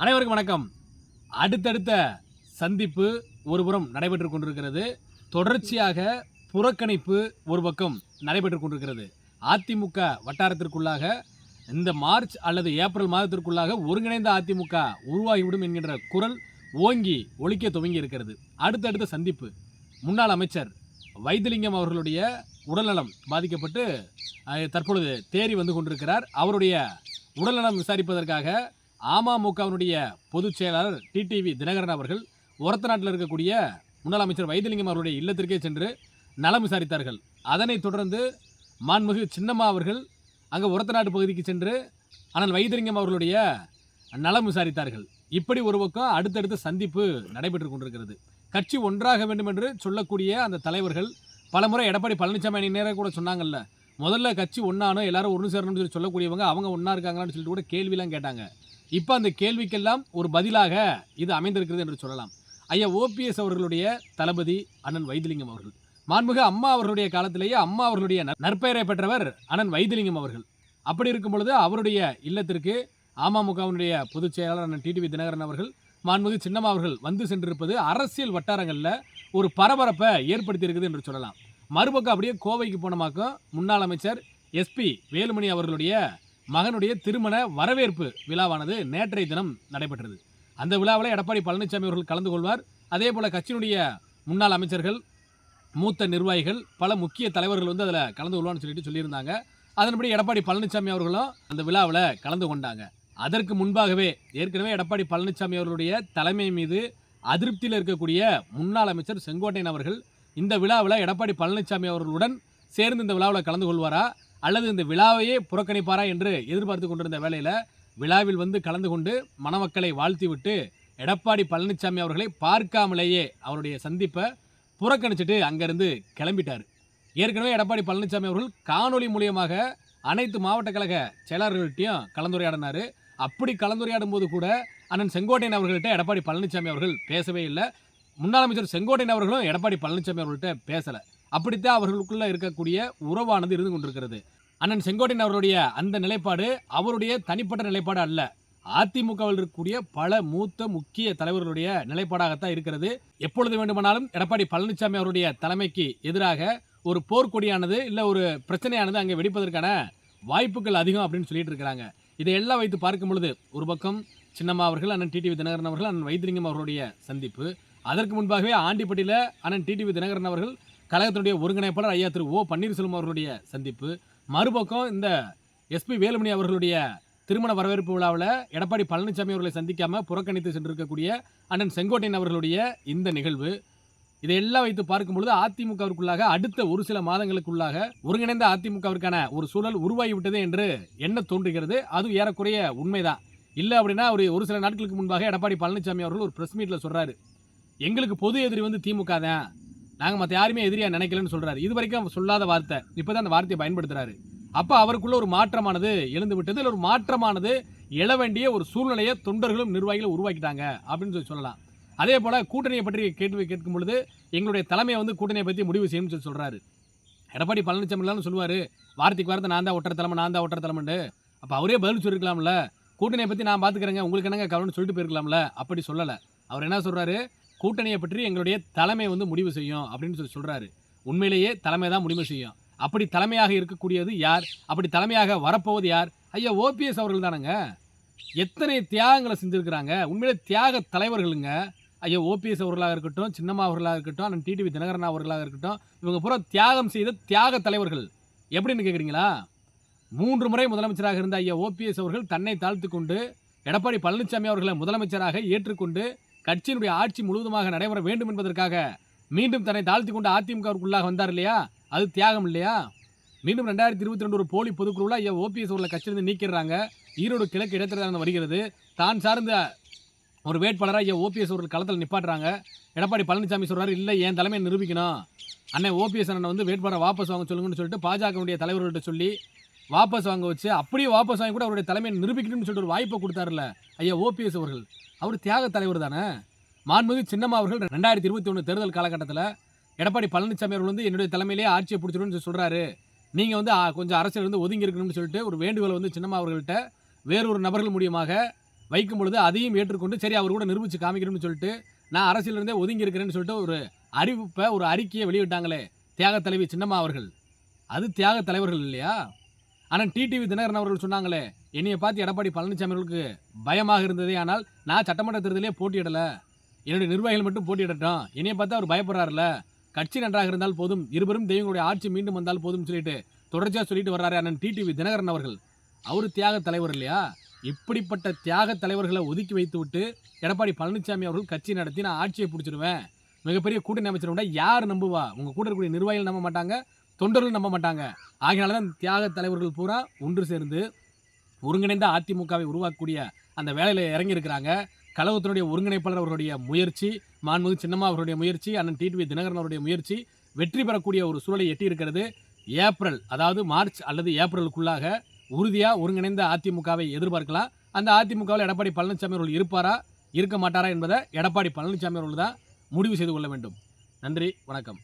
அனைவருக்கும் வணக்கம். அடுத்தடுத்த சந்திப்பு ஒருபுறம் நடைபெற்று கொண்டிருக்கிறது. தொடர்ச்சியாக புறக்கணிப்பு ஒரு பக்கம் நடைபெற்று கொண்டிருக்கிறது. அதிமுக வட்டாரத்திற்குள்ளாக இந்த மார்ச் அல்லது ஏப்ரல் மாதத்திற்குள்ளாக ஒருங்கிணைந்த அதிமுக உருவாகிவிடும் என்கின்ற குரல் ஓங்கி ஒழிக்க துவங்கி இருக்கிறது. அடுத்தடுத்த சந்திப்பு. முன்னாள் அமைச்சர் வைத்திலிங்கம் அவர்களுடைய உடல்நலம் பாதிக்கப்பட்டு தற்பொழுது தேறி வந்து கொண்டிருக்கிறார். அவருடைய உடல்நலம் விசாரிப்பதற்காக அமமுகவினுடைய பொதுச் செயலாளர் டிடிவி தினகரன் அவர்கள் ஒரத்த நாட்டில் இருக்கக்கூடிய முன்னாள் அமைச்சர் வைத்திலிங்கம் அவருடைய இல்லத்திற்கே சென்று நலம் விசாரித்தார்கள். அதனைத் தொடர்ந்து மான்மிகு சின்னம்மா அவர்கள் அங்கே ஒரத்த நாட்டு பகுதிக்கு சென்று ஆனால் வைத்திலிங்கம் அவர்களுடைய நலம் விசாரித்தார்கள். இப்படி ஒரு பக்கம் அடுத்தடுத்த சந்திப்பு நடைபெற்று கொண்டிருக்கிறது. கட்சி ஒன்றாக வேண்டும் என்று சொல்லக்கூடிய அந்த தலைவர்கள் பலமுறை எடப்பாடி பழனிசாமி அணி நேரம் கூட சொன்னாங்கல்ல முதல்ல கட்சி ஒன்றானோ எல்லாரும் ஒன்று சேரணும்னு சொல்லி சொல்லக்கூடியவங்க அவங்க ஒன்றா இருக்காங்களான்னு சொல்லிட்டு கூட கேள்விலாம் கேட்டாங்க. இப்போ அந்த கேள்விக்கெல்லாம் ஒரு பதிலாக இது அமைந்திருக்கிறது என்று சொல்லலாம். ஐயா ஓபிஎஸ் அவர்களுடைய தளபதி அண்ணன் வைத்திலிங்கம் அவர்கள். மாண்புமிகு அம்மா அவர்களுடைய காலத்திலேயே அம்மா அவர்களுடைய நற்பெயரை பெற்றவர் அண்ணன் வைத்திலிங்கம் அவர்கள். அப்படி இருக்கும் பொழுது அவருடைய இல்லத்திற்கு அமமுகவினுடைய பொதுச் செயலாளர் அண்ணன் டிடிவி தினகரன் அவர்கள் மாண்புமிகு சின்னம்மா அவர்கள் வந்து சென்றிருப்பது அரசியல் வட்டாரங்களில் ஒரு பரபரப்பை ஏற்படுத்தியிருக்குது என்று சொல்லலாம். மறுபக்கம் அப்படியே கோவைக்கு போனமாக்கும் முன்னாள் அமைச்சர் எஸ்பி வேலுமணி அவர்களுடைய மகனுடைய திருமண வரவேற்பு விழாவானது நேற்றைய தினம் நடைபெற்றது. அந்த விழாவில் எடப்பாடி பழனிசாமி அவர்கள் கலந்து கொள்வார். அதே போல் கட்சியினுடைய முன்னாள் அமைச்சர்கள் மூத்த நிர்வாகிகள் பல முக்கிய தலைவர்கள் வந்து அதில் கலந்து கொள்வான்னு சொல்லிட்டு சொல்லியிருந்தாங்க. அதன்படி எடப்பாடி பழனிசாமி அவர்களும் அந்த விழாவில் கலந்து கொண்டாங்க. அதற்கு முன்பாகவே ஏற்கனவே எடப்பாடி பழனிசாமி அவர்களுடைய தலைமை மீது அதிருப்தியில் இருக்கக்கூடிய முன்னாள் அமைச்சர் செங்கோட்டையன் அவர்கள் இந்த விழாவில் எடப்பாடி பழனிசாமி அவர்களுடன் சேர்ந்து இந்த விழாவில் கலந்து கொள்வாரா? அல்லது இந்த விழாவையே புறக்கணிப்பாரா என்று எதிர்பார்த்து கொண்டிருந்த வேளையில் விழாவில் வந்து கலந்து கொண்டு மணமக்களை வாழ்த்திவிட்டு எடப்பாடி பழனிசாமி அவர்களை பார்க்காமலேயே அவருடைய சந்திப்பை புறக்கணிச்சிட்டு அங்கேருந்து கிளம்பிட்டார். ஏற்கனவே எடப்பாடி பழனிசாமி அவர்கள் காணொளி மூலியமாக அனைத்து மாவட்ட கழக செயலாளர்கள்ட்டையும் கலந்துரையாடினார். அப்படி கலந்துரையாடும் போது கூட அண்ணன் செங்கோட்டையன் அவர்கள்ட்ட எடப்பாடி பழனிசாமி அவர்கள் பேசவே இல்லை. முன்னாள் அமைச்சர் செங்கோட்டையன் அவர்களும் எடப்பாடி பழனிசாமி அவர்கள்ட்ட பேசலை. அப்படித்தான் அவர்களுக்குள்ளே இருக்கக்கூடிய உறவானது இருந்து கொண்டிருக்கிறது. அண்ணன் செங்கோட்டையன் அவருடைய அந்த நிலைப்பாடு அவருடைய தனிப்பட்ட நிலைப்பாடு அல்ல. அதிமுகவில் இருக்கக்கூடிய பல மூத்த முக்கிய தலைவர்களுடைய நிலைப்பாடாகத்தான் இருக்கிறது. எப்பொழுது வேண்டுமானாலும் எடப்பாடி பழனிசாமி அவருடைய தலைமைக்கு எதிராக ஒரு போர்க்கொடியானது இல்லை ஒரு பிரச்சனையானது அங்கே வெடிப்பதற்கான வாய்ப்புகள் அதிகம் அப்படின்னு சொல்லிட்டு இருக்கிறாங்க. இதையெல்லாம் வைத்து பார்க்கும் பொழுது ஒரு பக்கம் சின்னம்மா அவர்கள் அண்ணன் டிடிவி தினகரன் அவர்கள் அண்ணன் வைத்திலிங்கம் அவர்களுடைய சந்திப்பு. அதற்கு முன்பாகவே ஆண்டிப்பட்டியில் அண்ணன் டிடிவி தினகரன் அவர்கள் கழகத்தினுடைய ஒருங்கிணைப்பாளர் ஐயா திரு ஓ பன்னீர்செல்வம் அவர்களுடைய சந்திப்பு. மறுபக்கம் இந்த எஸ்பி வேலுமணி அவர்களுடைய திருமண வரவேற்பு விழாவில் எடப்பாடி பழனிசாமி அவர்களை சந்திக்காம புறக்கணித்து சென்றிருக்கக்கூடிய அண்ணன் செங்கோட்டையன் அவர்களுடைய இந்த நிகழ்வு. இதையெல்லாம் வைத்து பார்க்கும் பொழுது அதிமுகவிற்குள்ளாக அடுத்த ஒரு சில மாதங்களுக்குள்ளாக ஒருங்கிணைந்த அதிமுகவிற்கான ஒரு சூழல் உருவாகிவிட்டது என்று என்ன தோன்றுகிறது. அது ஏறக்குறைய உண்மைதான். இல்லை அப்படின்னா ஒரு ஒரு சில நாட்களுக்கு முன்பாக எடப்பாடி பழனிசாமி அவர்கள் ஒரு பிரஸ் மீட்டில் சொல்கிறாரு எங்களுக்கு பொது எதிரி வந்து திமுக தான். நாங்கள் மற்ற யாருமே எதிரியாக நினைக்கலன்னு சொல்கிறாரு இது வரைக்கும் அவர் சொல்லாத வார்த்தை. இப்போ தான் அந்த வார்த்தையை பயன்படுத்துறாரு. அப்போ அவருக்குள்ள ஒரு மாற்றமானது எழுந்து விட்டது. இல்லை ஒரு மாற்றமானது எழ வேண்டிய ஒரு சூழ்நிலையை தொண்டர்களும் நிர்வாகிகளும் உருவாக்கிட்டாங்க அப்படின்னு சொல்லி சொல்லலாம். அதே போல் கூட்டணியை பற்றி கேட்டு கேட்கும் பொழுது எங்களுடைய தலைமையை வந்து கூட்டணியை பற்றி முடிவு செய்யணும்னு சொல்லி சொல்கிறாரு எடப்பாடி பழனிசாமி சொல்லுவார். வார்த்தைக்கு வார்த்தை நான் தான் ஒற்றை தலைமை நான் தான் ஒற்றை தலைமைண்டு அப்போ அவரே பதில் சொல்லியிருக்கலாம்ல கூட்டணியை பற்றி நான் பார்த்துக்கிறேங்க உங்களுக்கு என்னங்க கவனம் சொல்லிட்டு போயிருக்கலாம்ல. அப்படி சொல்லலை. அவர் என்ன சொல்கிறாரு கூட்டணியை பற்றி எங்களுடைய தலைமை வந்து முடிவு செய்யும் அப்படின்னு சொல்லி சொல்கிறாரு உண்மையிலேயே தலைமை தான் முடிவு செய்யும். அப்படி தலைமையாக இருக்கக்கூடியது யார்? அப்படி தலைமையாக வரப்போவது யார்? ஐயா ஓபிஎஸ் அவர்கள் தானங்க. எத்தனை தியாகங்களை செஞ்சுருக்கிறாங்க. உண்மையிலே தியாக தலைவர்களுங்க. ஐயா ஓபிஎஸ் அவர்களாக இருக்கட்டும் சின்னம்மா அவர்களாக இருக்கட்டும் அண்ணன் டிடிவி தினகரன் அவர்களாக இருக்கட்டும் இவங்க பூரா தியாகம் செய்த தியாக தலைவர்கள். எப்படின்னு கேட்குறீங்களா மூன்று முறை முதலமைச்சராக இருந்த ஐயா ஓபிஎஸ் அவர்கள் தன்னை தாழ்த்து கொண்டு எடப்பாடி பழனிசாமி அவர்களை முதலமைச்சராக ஏற்றுக்கொண்டு கட்சியினுடைய ஆட்சி முழுவதுமாக நடைபெற வேண்டும் என்பதற்காக மீண்டும் தன்னை தாழ்த்தி கொண்டு அதிமுகவுக்குள்ளாக வந்தார் இல்லையா? அது தியாகம் இல்லையா? மீண்டும் ரெண்டாயிரத்தி இருபத்தி ரெண்டு ஒரு போலி பொதுக்குழுவில் ஐயா ஓபிஎஸ் அவர்களை கட்சியிலிருந்து நீக்கிறாங்க ஈரோடு கிழக்கு இடைத்தேர்தல் வருகிறது. தான் சார்ந்த ஒரு வேட்பாளராக ஐயா ஓபிஎஸ் அவர்கள் களத்தில் நிப்பாட்டுறாங்க. எடப்பாடி பழனிசாமி சொல்கிறார் இல்லை என் தலைமையை நிரூபிக்கணும். அண்ணன் ஓபிஎஸ் அண்ணன் வந்து வேட்பாளரை வாபஸ் வாங்க சொல்லுங்கன்னு சொல்லிட்டு பாஜகவுடைய தலைவர்கள்ட்ட சொல்லி வாபஸ் வாங்க வச்சு அப்படியே வாபஸ் வாங்கி கூட அவருடைய தலைமையை நிரூபிக்கணும்னு சொல்லிட்டு ஒரு வாய்ப்பை கொடுத்தாருல்ல ஐயா ஓபிஎஸ் அவர்கள். அவர் தியாக தலைவர் தானே? மாண்புமிகு சின்னம்மா அவர்கள் ரெண்டாயிரத்தி இருபத்தி ஒன்று தேர்தல் காலகட்டத்தில் எடப்பாடி பழனிசாமி அவர்கள் வந்து என்னுடைய தலைமையிலே ஆட்சியை பிடிச்சிடும்னு சொல்கிறாரு நீங்கள் வந்து கொஞ்சம் அரசியல் இருந்து ஒதுங்கி இருக்கணும்னு சொல்லிட்டு ஒரு வேண்டுகோளை வந்து சின்னம்மா அவர்கள்ட்ட வேறொரு நபர்கள் மூலியமாக வைக்கும் பொழுது அதையும் ஏற்றுக்கொண்டு சரி அவர் கூட நிரூபித்து காமிக்கணும்னு சொல்லிட்டு நான் அரசியலிருந்தே ஒதுங்கி இருக்கிறேன்னு சொல்லிட்டு ஒரு அறிவிப்பை ஒரு அறிக்கையை வெளியிட்டாங்களே தியாக தலைவி சின்னம்மா அவர்கள். அது தியாக தலைவர்கள் இல்லையா? ஆனால் டிடிவி தினகரன் அவர்கள் சொன்னாங்களே என்னையை பார்த்து எடப்பாடி பழனிசாமி அவர்களுக்கு பயமாக இருந்ததே ஆனால் நான் சட்டமன்ற தேர்தலே போட்டியிடலை. என்னுடைய நிர்வாகிகள் மட்டும் போட்டியிடட்டும். என்னையை பார்த்து அவர் பயப்படுறாருல கட்சி நன்றாக இருந்தால் போதும். இருவரும் தெய்வங்களுடைய ஆட்சி மீண்டும் வந்தால் போதும் சொல்லிட்டு தொடர்ச்சியாக சொல்லிட்டு வர்றாரு அண்ணன் டிடிவி தினகரன் அவர்கள். அவர் தியாக தலைவர் இல்லையா? இப்படிப்பட்ட தியாக தலைவர்களை ஒதுக்கி வைத்து விட்டு எடப்பாடி பழனிசாமி அவர்கள் கட்சி நடத்தி நான் ஆட்சியை பிடிச்சிடுவேன். மிகப்பெரிய கூட்டணி அமைச்சர் யார் நம்புவா? உங்கள் கூட இருக்கக்கூடிய நிர்வாகிகள் நம்ப மாட்டாங்க. தொண்டர்கள் நம்ப மாட்டாங்க. ஆகையினால தான் தியாக தலைவர்கள் பூரா ஒன்று சேர்ந்து ஒருங்கிணைந்த அதிமுகவை உருவாக்கக்கூடிய அந்த வேலையில் இறங்கியிருக்கிறாங்க. கழகத்தினுடைய ஒருங்கிணைப்பாளர் அவருடைய முயற்சி மாண்புமிகு சின்னம்மா அவருடைய முயற்சி அண்ணன் டிடிவி தினகரன் அவருடைய முயற்சி வெற்றி பெறக்கூடிய ஒரு சூழலை எட்டியிருக்கிறது. ஏப்ரல் அதாவது மார்ச் அல்லது ஏப்ரலுக்குள்ளாக உறுதியாக ஒருங்கிணைந்த அதிமுகவை எதிர்பார்க்கலாம். அந்த அதிமுகவில் எடப்பாடி பழனிசாமி அவர்கள் இருப்பாரா இருக்க மாட்டாரா என்பதை எடப்பாடி பழனிசாமி அவர்கள் தான் முடிவு செய்து கொள்ள வேண்டும். நன்றி வணக்கம்.